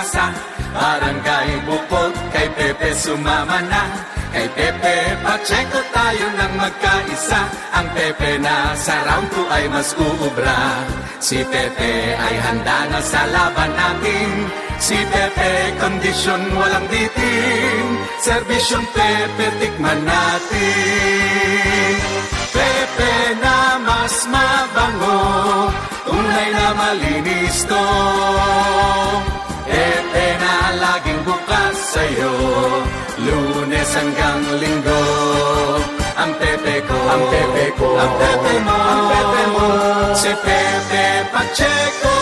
pag-asa Barangay Bukod, kay Pepe sumama na. Kay Pepe Pacheco tayo nang magkaisa. Ang Pepe na sa round 2 ay mas uubra. Si Pepe ay handa na sa laban natin. Si Pepe, kondisyon walang bitin Servisyon Pepe, tikman natin. Pepe na mas mabango Tunay na malinis to. Pepe na laging bukas sa'yo. Lunes hanggang linggo. Ang Pepe ko. Ang Pepe ko. Ang Pepe mo. Ang Pepe mo. Si Pepe Pacheco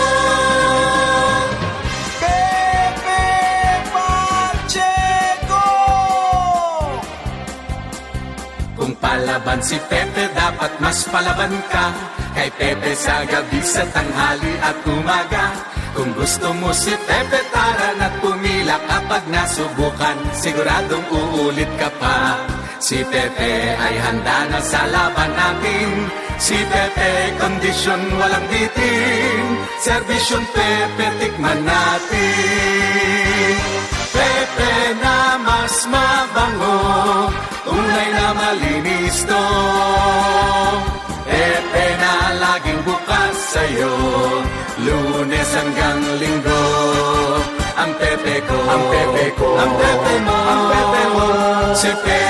Kung palaban si Pepe, dapat mas palaban ka. Kay Pepe sa gabi, sa tanghali at umaga. Kung gusto mo si Pepe, tara na't pumila Kapag nasubukan, siguradong uulit ka pa. Si Pepe ay handa na sa laban natin. Si Pepe, kondisyon walang bitin. Servisyon Pepe, tikman natin. Pepe na mas mabango Tunay na malinis to Pepe na laging bukas sa'yo. Lunes hanggang linggo. Ang Pepe ko. Ang Pepe ko. Ang Pepe mo. Ang Pepe mo. Si Pepe